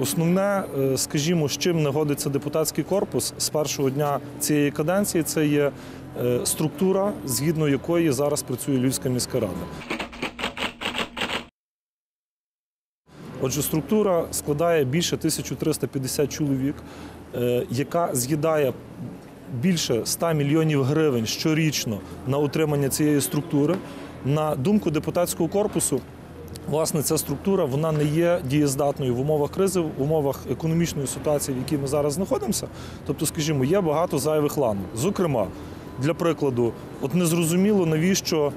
Основне, е, скажімо, з чим не годиться депутатський корпус з першого дня цієї каденції, це є е, структура, згідно якої зараз працює Львівська міська рада. Отже, структура складає більше 1350 чоловік, е, яка з'їдає більше 100 мільйонів гривень щорічно на утримання цієї структури. На думку депутатського корпусу, власне, ця структура вона не є дієздатною в умовах кризи, в умовах економічної ситуації, в якій ми зараз знаходимося. Тобто, скажімо, є багато зайвих ланок. Зокрема, для прикладу, от незрозуміло, навіщо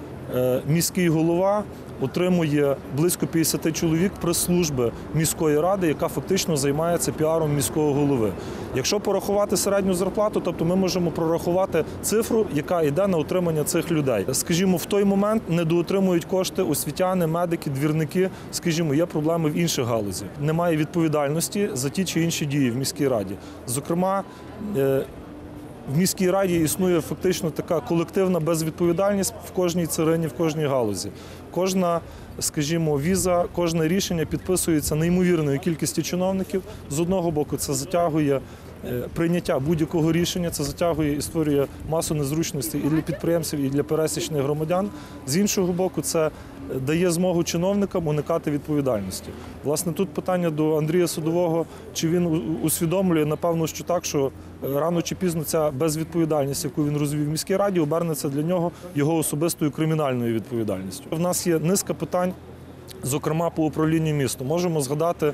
міський голова отримує близько 50 чоловік прес-служби міської ради, яка фактично займається піаром міського голови. Якщо порахувати середню зарплату, тобто ми можемо прорахувати цифру, яка йде на утримання цих людей. Скажімо, в той момент недоотримують кошти освітяни, медики, двірники. Скажімо, є проблеми в інших галузях. Немає відповідальності за ті чи інші дії в міській раді. Зокрема, е, в міській раді існує фактично така колективна безвідповідальність в кожній царині, в кожній галузі. Кожна, скажімо, віза, кожне рішення підписується неймовірною кількістю чиновників. З одного боку, це затягує е, прийняття будь-якого рішення, це затягує і створює масу незручностей і для підприємців, і для пересічних громадян. З іншого боку, це дає змогу чиновникам уникати відповідальності. Власне, тут питання до Андрія Судового, чи він усвідомлює, напевно, що так, що е, рано чи пізно ця безвідповідальність, яку він розвів в міській раді, обернеться для нього його особистою кримінальною відповідальністю. В нас є низка питань, зокрема по управлінню містом. Можемо згадати,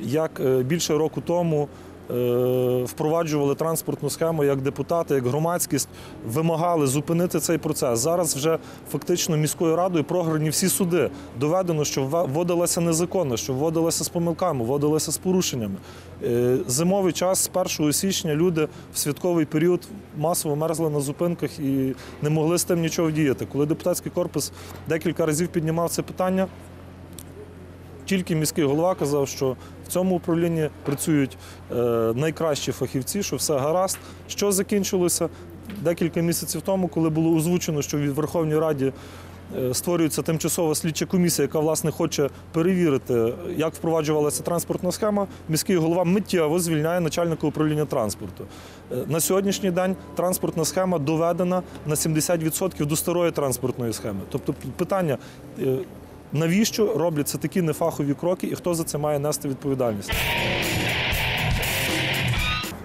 як е, більше року тому. Е, Впроваджували транспортну схему як депутати, як громадськість, вимагали зупинити цей процес. Зараз вже фактично міською радою програні всі суди. Доведено, що вводилася незаконно, що вводилася з помилками, вводилася з порушеннями. Е, Зимовий час з 1 січня люди в святковий період масово мерзли на зупинках і не могли з тим нічого вдіяти. Коли депутатський корпус декілька разів піднімав це питання, тільки міський голова казав, що в цьому управлінні працюють е, найкращі фахівці, що все гаразд. Що закінчилося декілька місяців тому, коли було озвучено, що в Верховній Раді е, створюється тимчасова слідча комісія, яка власне хоче перевірити, як впроваджувалася транспортна схема. Міський голова миттєво звільняє начальника управління транспорту. Е, На сьогоднішній день транспортна схема доведена на 70% до старої транспортної схеми. Тобто питання. Навіщо робляться такі нефахові кроки, і хто за це має нести відповідальність?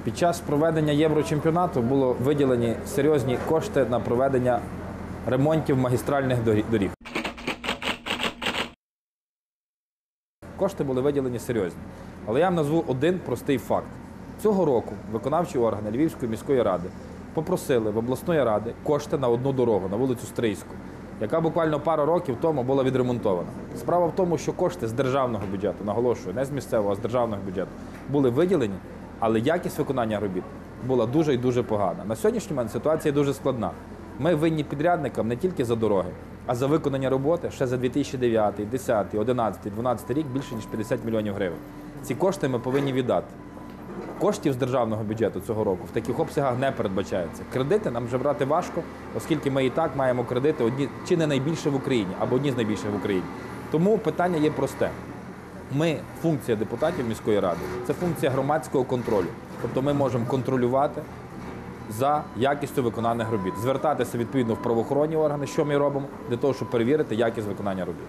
Під час проведення Єврочемпіонату було виділені серйозні кошти на проведення ремонтів магістральних доріг. Кошти були виділені серйозні. Але я вам назву один простий факт. Цього року виконавчі органи Львівської міської ради попросили в обласної ради кошти на одну дорогу на вулицю Стрийську, яка буквально пару років тому була відремонтована. Справа в тому, що кошти з державного бюджету, наголошую, не з місцевого, а з державного бюджету, були виділені, але якість виконання робіт була дуже і дуже погана. На сьогоднішній момент ситуація дуже складна. Ми винні підрядникам не тільки за дороги, а за виконання роботи ще за 2009, 2010, 2011, 2012 рік більше ніж 50 мільйонів гривень. Ці кошти ми повинні віддати. Коштів з державного бюджету цього року в таких обсягах не передбачається. Кредити нам вже брати важко, оскільки ми і так маємо кредити одні чи не найбільше в Україні, або одні з найбільших в Україні. Тому питання є просте. Ми, функція депутатів міської ради, це функція громадського контролю. Тобто ми можемо контролювати за якістю виконаних робіт, звертатися відповідно в правоохоронні органи, що ми робимо, для того, щоб перевірити якість виконання робіт.